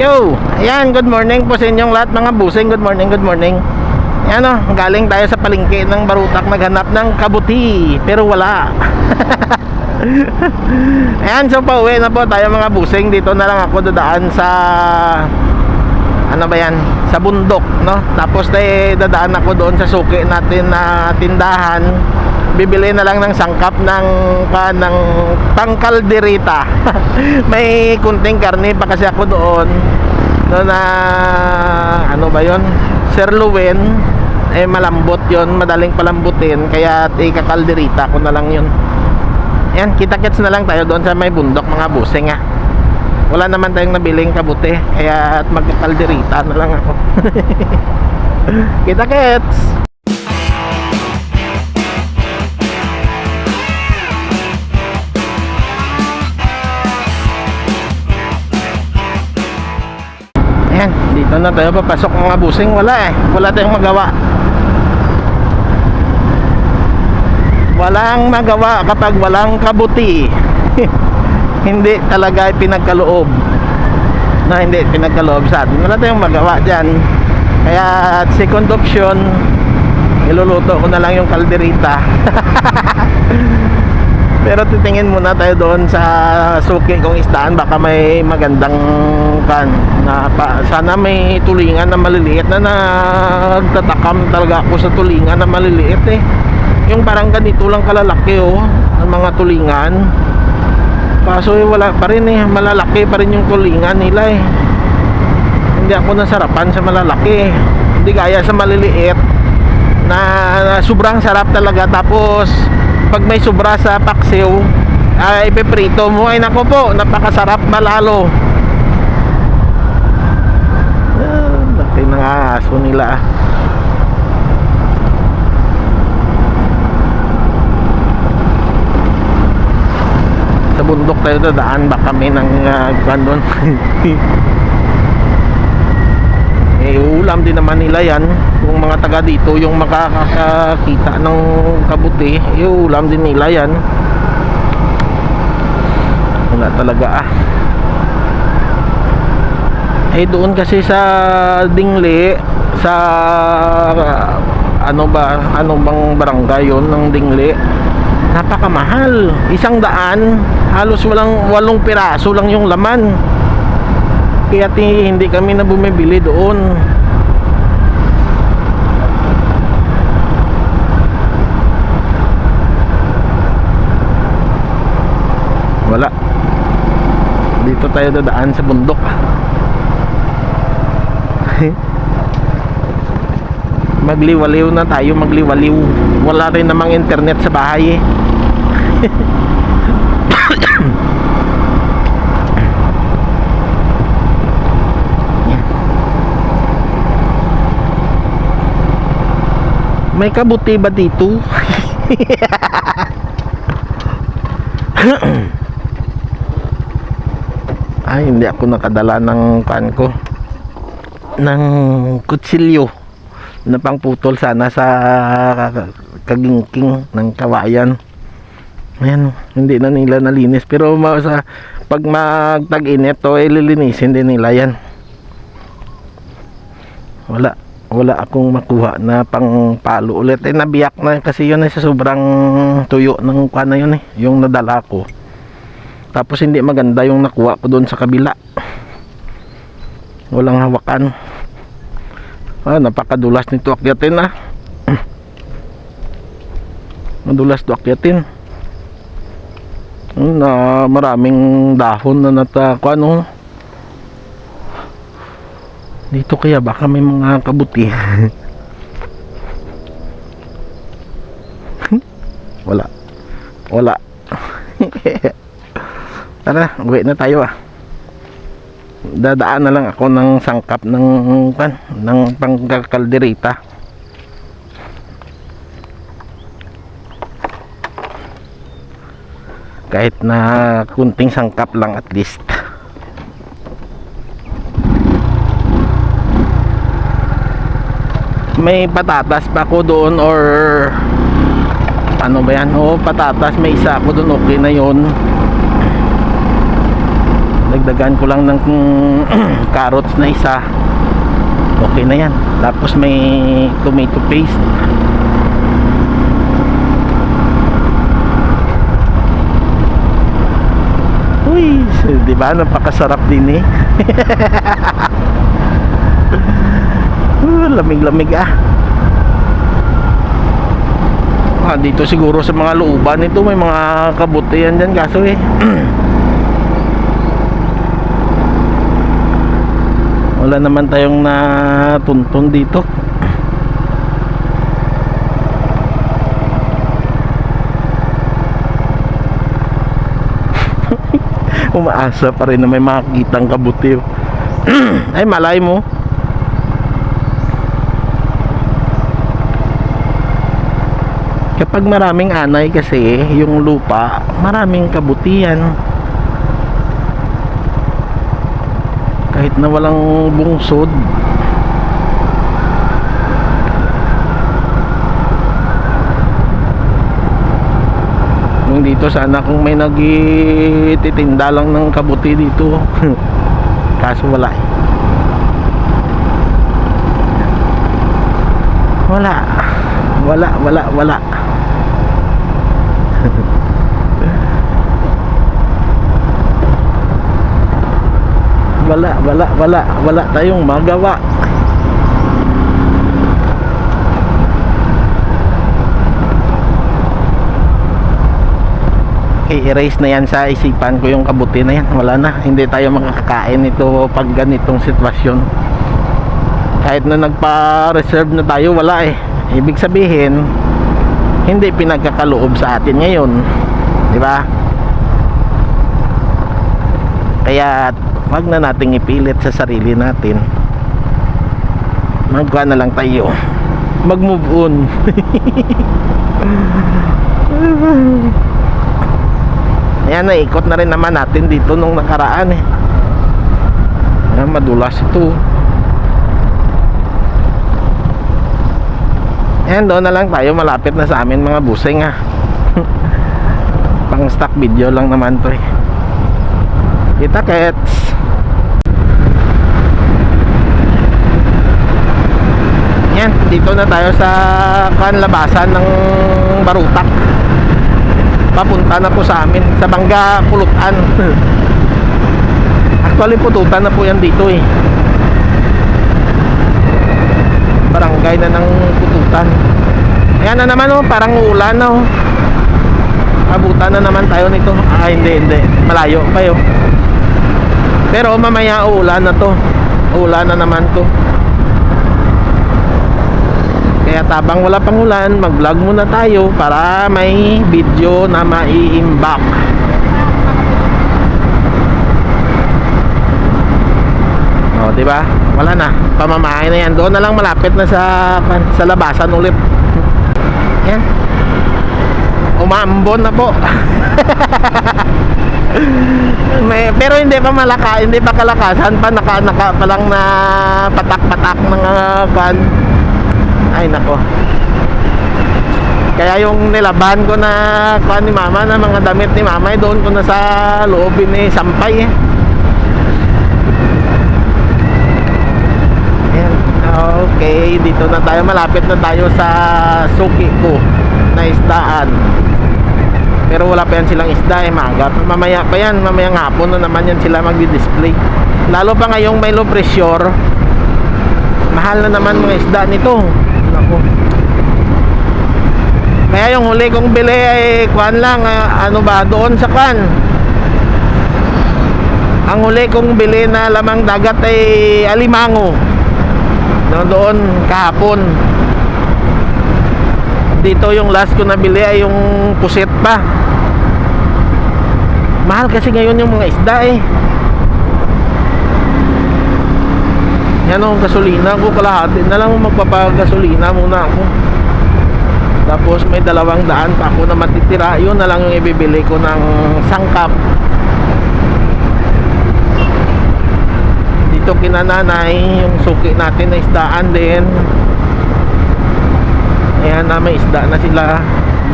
Yo, ayan, good morning po sa inyong lahat mga busing. Good morning, good morning. Ayan o, galing tayo sa palengke ng Barutak naghanap ng kabuti, pero wala. ayan, so pauwi na po tayo mga busing. Dito na lang ako dadaan sa ano ba yan? Sa bundok, no? Tapos eh, dadaan ako doon sa suki natin na tindahan. Bibili na lang ng sangkap ng pa ng pangkalderita. May kunting karne pa kasi ako doon. No na ano ba 'yon? Sirloin eh malambot 'yon, madaling palambutin kaya ikakalderita ko na lang 'yon. Yan, kita-kits na lang tayo doon sa may bundok mga busing ah wala naman tayong nabiling kabuti kaya at magkakalderita na lang ako kita kits dito na tayo papasok mga busing. Wala eh. Wala tayong magawa. Walang magawa kapag walang kabuti. Hindi talaga pinagkaloob. Na hindi pinagkaloob sa atin. Wala tayong magawa dyan. Kaya second option iluluto ko na lang yung kalderita pero titingin muna tayo doon sa suki kong istaan baka may magandang kan na pa, sana may tulingan na maliliit na nagtatakam talaga ako sa tulingan na maliliit eh yung parang ganito lang kalalaki oh ang mga tulingan Kaso eh, wala pa rin eh. Malalaki pa rin yung tulingan nila eh. Hindi ako nasarapan sa malalaki eh. Hindi gaya sa maliliit na, na sobrang sarap talaga. Tapos pag may sobra sa paksiw, ay ipiprito mo. Ay nako po, napakasarap malalo. Ah, laki ng aso nila ah. sa bundok tayo dadaan baka may nang uh, doon eh ulam din naman nila yan kung mga taga dito yung makakakita ng kabuti eh ulam din nila yan. Wala talaga ah. Eh doon kasi sa Dingli sa ano ba ano bang barangay yon ng Dingli napakamahal. Isang daan halos walang walong piraso lang yung laman. Kaya hindi kami na bumibili doon wala. Dito tayo dadaan sa bundok. Magliwaliw na tayo magliwaliw. Wala rin namang internet sa bahay eh. May kabuti ba dito? Ay, hindi ako nakadala ng kan ko. Ng kutsilyo na pangputol sana sa kagingking ng kawayan. Ayan, hindi na nila nalinis. Pero sa, pag magtag-init to, ililinisin din nila yan. Wala. Wala akong makuha na pang palo ulit. Eh, nabiyak na kasi yun eh, sa sobrang tuyo ng kuha na yun eh. Yung nadala ko. Tapos hindi maganda yung nakuha ko doon sa kabila. Walang hawakan. Ah, napakadulas nito akyatin ah. Madulas to akyatin. Hmm, na maraming dahon na natakuan no. Dito kaya baka may mga kabuti. Wala. Wala. Tara, uwi na tayo ah. Dadaan na lang ako ng sangkap ng kan, ng pangkalderita. Kahit na kunting sangkap lang at least. may patatas pa ako doon or ano ba yan o patatas may isa ako doon okay na yon dagdagan ko lang ng carrots na isa. Okay na yan. Tapos may tomato paste. Uy di ba? Napakasarap din eh. Uh, lamig-lamig ah. Ah, dito siguro sa mga looban nito may mga kabutihan dyan kaso eh. Wala naman tayong natuntun dito. Umaasa pa rin na may makikitang kabuti. oh. Ay, malay mo. Kapag maraming anay kasi yung lupa, maraming kabutihan. Kahit na walang bungsod. Yung dito sana kung may nagtitinda lang ng kabuti dito. Kaso wala eh. Wala. Wala, wala, wala. Wala, wala, wala, wala tayong magawa. i-erase na yan sa isipan ko yung kabuti na yan. Wala na, hindi tayo makakakain ito pag ganitong sitwasyon. Kahit na nagpa-reserve na tayo wala eh. Ibig sabihin hindi pinagkakaloob sa atin ngayon. Di ba? Kaya wag na nating ipilit sa sarili natin magkuha na lang tayo mag move on Ayan, naikot na rin naman natin dito nung nakaraan eh. Ayan, madulas ito. Ayan, doon na lang tayo. Malapit na sa amin mga busing ha. Pang stock video lang naman to eh. Kita kets. Yan, dito na tayo sa kanlabasan ng Barutak. Papunta na po sa amin sa Bangga Pulutan actually pututan na po yan dito eh. Barangay na ng pututan. Ayan na naman oh parang ulan na oh. Abutan na naman tayo nito. Ah hindi hindi. Malayo pa yun pero mamaya ulan na to. Ulan na naman to kaya tabang wala pang ulan, mag-vlog muna tayo para may video na mai-imbak. Oh, di ba? Wala na. Pamamahay na yan. Doon na lang malapit na sa sa labasan ulit. Yan. Umambon na po. May, pero hindi pa malaka, hindi pa kalakasan pa naka naka pa lang na patak-patak ng uh, kan ay nako. Kaya yung nilaban ko na kuan ni mama na mga damit ni mama eh, doon ko na sa loobin ni Sampay eh. Okay dito na tayo. Malapit na tayo sa suki ko na isdaan. Pero wala pa yan silang isda eh maaga. Mamaya pa yan. Mamayang hapon na naman yan sila magdi-display. Lalo pa ngayong may low pressure mahal na naman mga isda nito Nako. Kaya yung huli kong bili ay kuan lang ah, ano ba doon sa kan. Ang huli kong bili na lamang dagat ay alimango. No, doon kahapon. Dito yung last ko nabili ay yung puset pa. Mahal kasi ngayon yung mga isda eh. Yan ang gasolina ko kalahati na lang magpapagasolina muna ako. Tapos may dalawang daan pa ako na matitira. Yun na lang yung ibibili ko ng sangkap. Dito kinananay yung suki natin na isdaan din. Ayan na may isda na sila.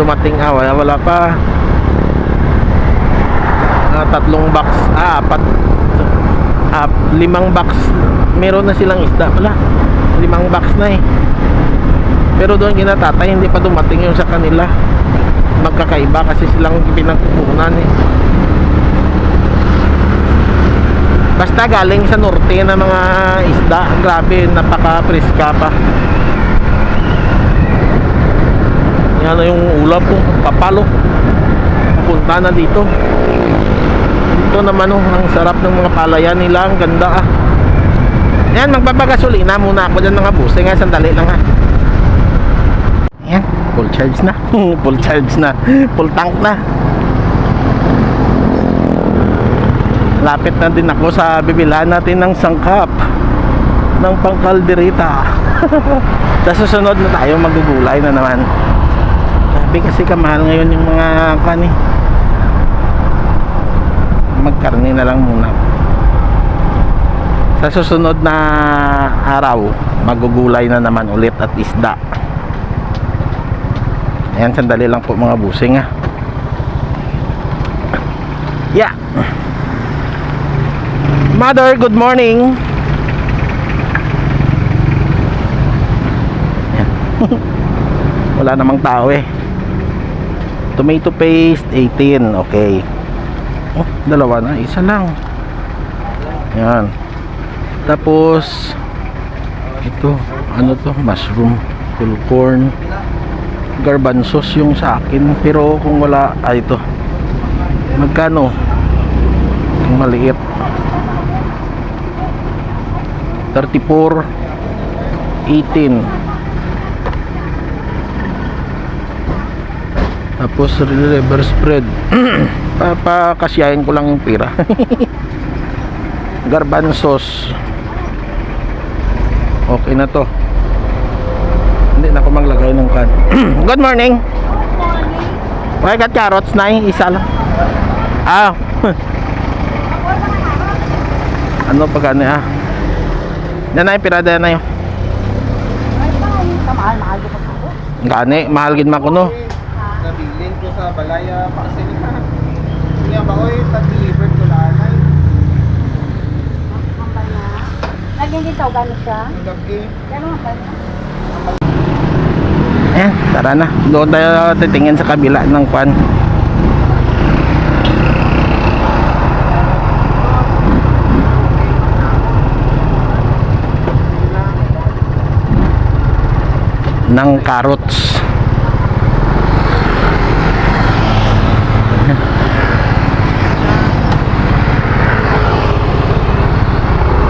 Dumating ah, wala, wala pa. Ah, tatlong box, ah, apat up limang box meron na silang isda pala limang box na eh. Pero doon kina tatay hindi pa dumating yung sa kanila. Magkakaiba kasi silang pinagkukunan eh. Basta galing sa norte na mga isda grabe napaka preska pa. Yan yung ulap ko papalo. Papunta na dito. Ito naman oh, ang sarap ng mga palayan nila ang ganda ah yan magpapagasolina muna ako dyan mga buse nga sandali lang ha. Yan full charge na. Full charge na. Full tank na. Lapit na din ako sa bibilhan natin ng sangkap ng pangkalderita. Sa susunod na tayo magugulay na naman. Grabe kasi kamahal ngayon yung mga kani. Magkarni na lang muna sa susunod na araw magugulay na naman ulit at isda. Ayan sandali lang po mga busing ha yeah. Mother good morning. Wala namang tao eh. Tomato paste 18 okay. Oh dalawa na. Isa lang. Yan tapos ito ano to mushroom full corn garbanzos yung sa akin. Pero kung wala ay ito. Magkano? Yung maliit. 34 18 tapos liver spread. Papakasyahin ko lang yung pira. Garbanzos okay na to. Hindi na ako maglagay ng kan. Good morning. Okay got carrots na isa lang. Ah. Ano pag ano ah? Nanay pirada na yun. Kamahal-mahal ko pa gani mahal gid man ko no Nabiling ko sa Balaya Parcel ha. Nga ba oy ko lanay. Hambal na. Lagyan din tao gano'n siya. Gano'n hambal na. Ayan, tara na. Doon tayo titingin sa kabila ng kwan. ng carrots.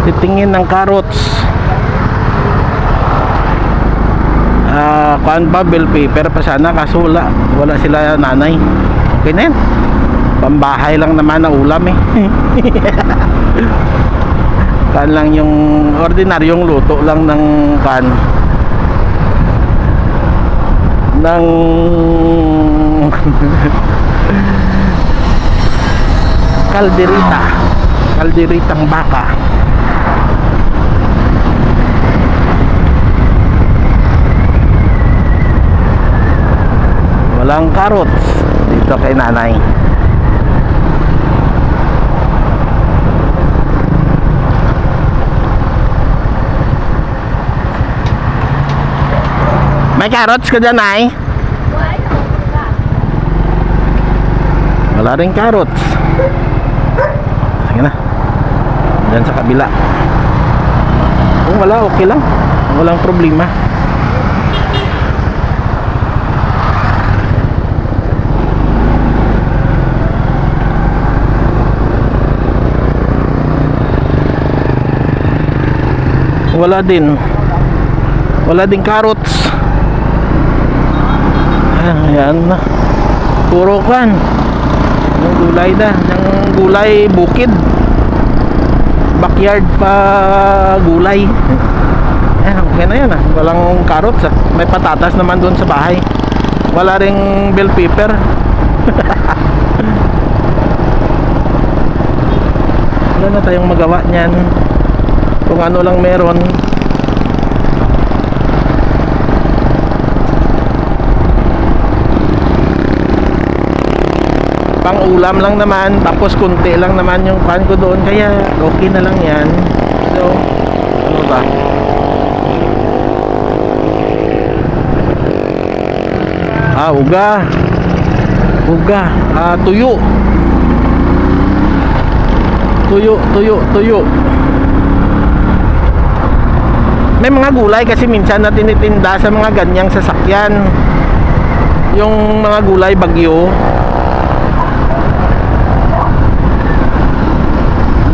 Titingin ng carrots. Ah, kuan pa bill paper pa sana kaso wala, wala sila nanay. Okay na yan. Pambahay lang naman na ulam eh. kan lang yung ordinaryong luto lang ng kan ng kalderita kalderitang baka walang carrots dito kay nanay. May carrots ka dyan ay wala rin carrots. Sige na. Dyan sa kabila. Kung wala okay lang. Walang problema wala din. Wala din carrots. Ayan na. Puro kan yung gulay da yung gulay bukid. Backyard pa gulay. Ayan okay na yan ah. Walang carrots ah. may patatas naman doon sa bahay. Wala ring bell pepper. Wala na tayong magawa niyan kung ano lang meron. Pang ulam lang naman tapos kunti lang naman yung pan ko doon. Kaya okay na lang yan. So ano ba? Ah uga. Uga. Ah tuyo. Tuyo tuyo tuyo may mga gulay kasi minsan na tinitinda sa mga ganyang sasakyan. Yung mga gulay bagyo.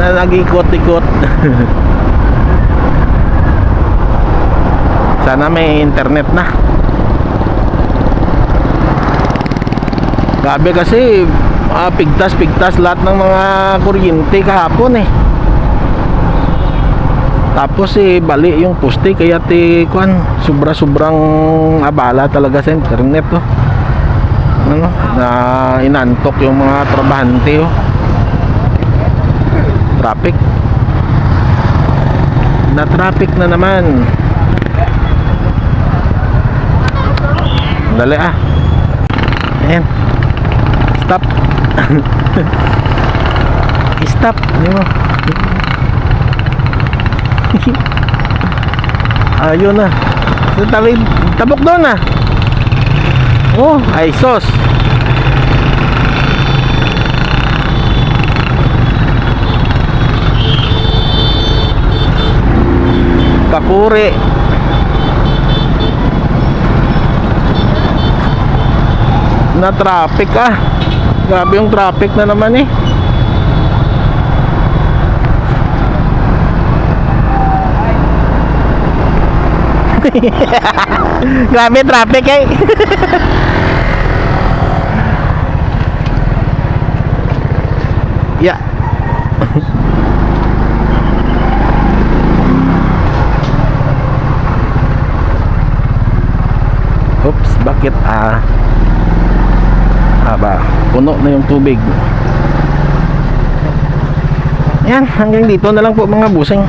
Na nag-ikot-ikot. Sana may internet na. Grabe kasi ah, pigtas-pigtas lahat ng mga kuryente kahapon eh tapos eh bali yung poste kaya ti kuan sobra-sobrang abala talaga sa internet oh. Ano na inantok yung mga trabahante oh. Traffic. Na traffic na naman. Dali ah. Ayan. Stop. Stop. Ano mo? Ayun na. Sa tabi, tabok doon na. Oh, ay sos. Kakuri. Na traffic ah. Grabe yung traffic na naman eh. Grabe traffic eh. yeah. Oops, bakit ah Aba, puno na yung tubig. Yan, hanggang dito na lang po mga busing.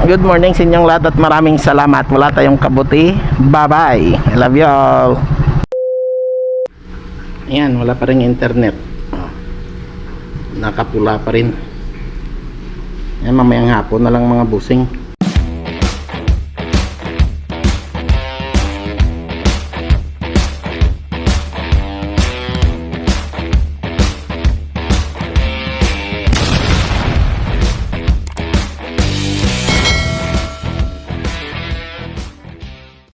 Good morning sa inyong lahat at maraming salamat. Wala tayong kabuti. Bye-bye. I love you all. Ayan, wala pa rin internet. Nakapula pa rin. Yan, mamayang hapon na lang mga busing.